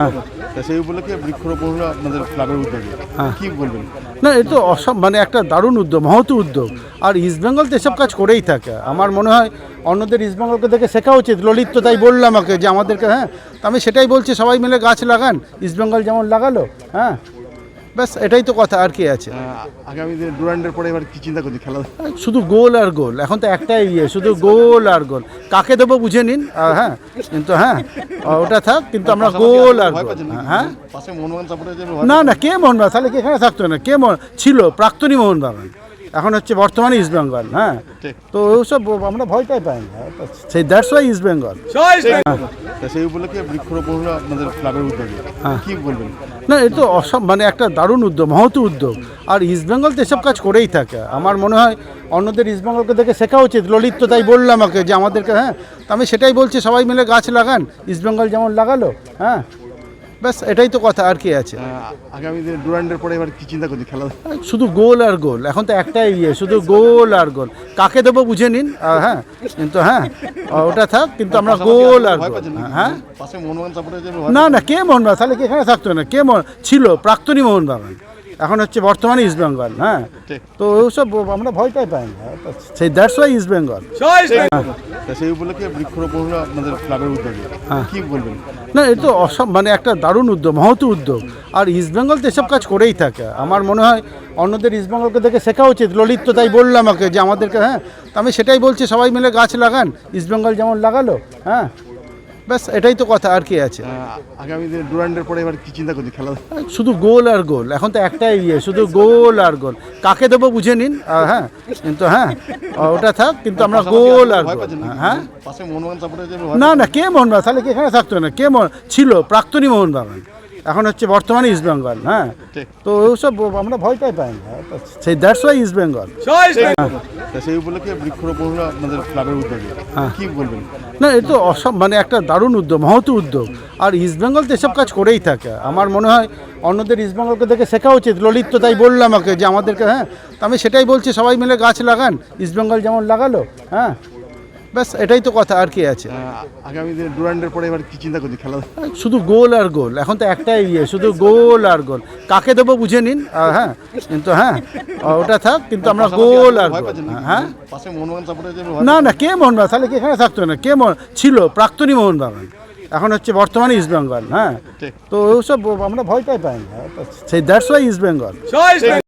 তা সেই উপলক্ষে বৃক্ষরোপণ হলো আপনাদের ক্লাবের উদ্যোগে। হ্যাঁ। কি বলবেন? না এ তো অসম মানে একটা দারুণ উদ্যোগ মহৎ উদ্যোগ। আর ইস্টবেঙ্গল তো এসব কাজ করেই থাকে। আমার মনে হয় অন্যদের ইস্টবেঙ্গলকে দেখে শেখা উচিত। ললিত তো তাই বললাম আমাকে যে আমাদেরকে হ্যাঁ। তো আমি সেটাই বলছি সবাই মিলে গাছ লাগান। ইস্টবেঙ্গল যেমন লাগালো হ্যাঁ। ব্যাস এটাই তো কথা আর কি আছে। আগামী দিনে ডুরান্ডের পরে এবার কি চিন্তা করছি খেলা শুধু গোল আর গোল এখন তো একটাই ইয়ে শুধু গোল আর গোল। কাকে দেবো বুঝে নিন হ্যাঁ কিন্তু হ্যাঁ ওটা থাক কিন্তু আমরা গোল আর গোল হ্যাঁ? না না কে মোহনবাগান তাহলে কি এখানে থাকতো না? কে মোহন ছিল প্রাক্তনী মোহনবাগান এখন হচ্ছে বর্তমানে ইস্ট বেঙ্গল হ্যাঁ। তো ওসব আমরা ভয়টাই পাই না। সেই দ্যাটস ওয়াই ইস্ট বেঙ্গল সেই উপলক্ষে বৃক্ষরোপণ আপনাদের ক্লাবের উদ্যোগে। হ্যাঁ। কি বলবেন? না এ তো অসম মানে একটা দারুণ উদ্যোগ মহৎ উদ্যোগ। আর ইস্টবেঙ্গল তো এসব কাজ করেই থাকে। আমার মনে হয় অন্যদের ইস্টবেঙ্গলকে দেখে শেখা উচিত। ললিত তো তাই বললাম আমাকে যে আমাদেরকে হ্যাঁ? তো আমি সেটাই বলছি সবাই মিলে গাছ লাগান। ইস্টবেঙ্গল যেমন লাগালো হ্যাঁ? ব্যাস এটাই তো কথা আর কি আছে। আগামী দিনে ডুরান্ডের পরে এবার কি চিন্তা করছি খেলা শুধু গোল আর গোল এখন তো একটাই ইয়ে শুধু গোল আর গোল। কাকে দেবো বুঝে নিন হ্যাঁ কিন্তু হ্যাঁ ওটা থাক কিন্তু আমরা গোল আর গোল হ্যাঁ। না না কে মোহনবাগান তাহলে কি এখানে থাকতো না? কে মোহন ছিল প্রাক্তনী মোহনবাগান এখন হচ্ছে বর্তমানে ইস্ট বেঙ্গল হ্যাঁ। তো ওসব আমরা ভয়টাই পাই না। সেই দ্যাটস ওয়াই ইস্ট বেঙ্গল। সেই উপলক্ষে বৃক্ষরোপণ আপনাদের ক্লাবের উদ্যোগে। হ্যাঁ। কি বলবেন? না, এ তো অসম মানে একটা দারুণ উদ্যোগ, মহৎ উদ্যোগ। আর ইস্টবেঙ্গল তো এসব কাজ করেই থাকে। আমার মনে হয় অন্যদের ইস্টবেঙ্গলকে দেখে শেখা উচিত। ললিত তো তাই বলল আমাকে যে আমাদেরকে হ্যাঁ তো আমি সেটাই বলছি, সবাই মিলে গাছ লাগান। ইস্টবেঙ্গল যেমন লাগালো হ্যাঁ ব্যাস এটাই তো কথা আর কি আছে? আগামী দিনে ডুরান্ডের পরে এবার কি চিন্তা করছি খেলা শুধু গোল আর গোল এখন তো একটাই ইয়ে শুধু গোল আর গোল। কাকে দেবো বুঝে নিন হ্যাঁ কিন্তু হ্যাঁ ওটা থাক কিন্তু আমরা গোল আর গোল হ্যাঁ? না না কে মোহনবাগান? তাহলে কি এখানে থাকতো না? কে মোহন ছিল? প্রাক্তনী মোহনবাগান। এখন হচ্ছে বর্তমানে ইস্ট বেঙ্গল হ্যাঁ। তো ওসব আমরা ভয়টাই পাই না। সেই দ্যাটস ওয়াই ইস্ট বেঙ্গল সেই উপলক্ষে বৃক্ষরোপণ আপনাদের ক্লাবের উদ্যোগে। হ্যাঁ। কি বলবেন? না এ তো অসম মানে একটা দারুণ উদ্যোগ মহৎ উদ্যোগ। আর ইস্টবেঙ্গল তো এসব কাজ করেই থাকে। আমার মনে হয় অন্যদের ইস্টবেঙ্গলকে দেখে শেখা উচিত। ললিত তো তাই বললাম আমাকে যে আমাদেরকে হ্যাঁ? তো আমি সেটাই বলছি সবাই মিলে গাছ লাগান। ইস্টবেঙ্গল যেমন লাগালো হ্যাঁ? ব্যাস এটাই তো কথা আর কি আছে? আগামী দিনে ডুরান্ডের পরে এবার কি চিন্তা করছি খেলা শুধু গোল আর গোল এখন তো একটাই ইয়ে শুধু গোল আর গোল। কাকে দেবো বুঝে নিন হ্যাঁ কিন্তু হ্যাঁ ওটা থাক কিন্তু আমরা গোল আর গোল হ্যাঁ? না না কে মোহনবাগান তাহলে কি এখানে থাকতো না? কে মোহন ছিল প্রাক্তনী মোহনবাগান এখন হচ্ছে বর্তমানে ইস্ট বেঙ্গল হ্যাঁ। তো ওসব আমরা ভয়টাই পাই না। সেই দ্যাটস ওয়াই ইস্ট বেঙ্গল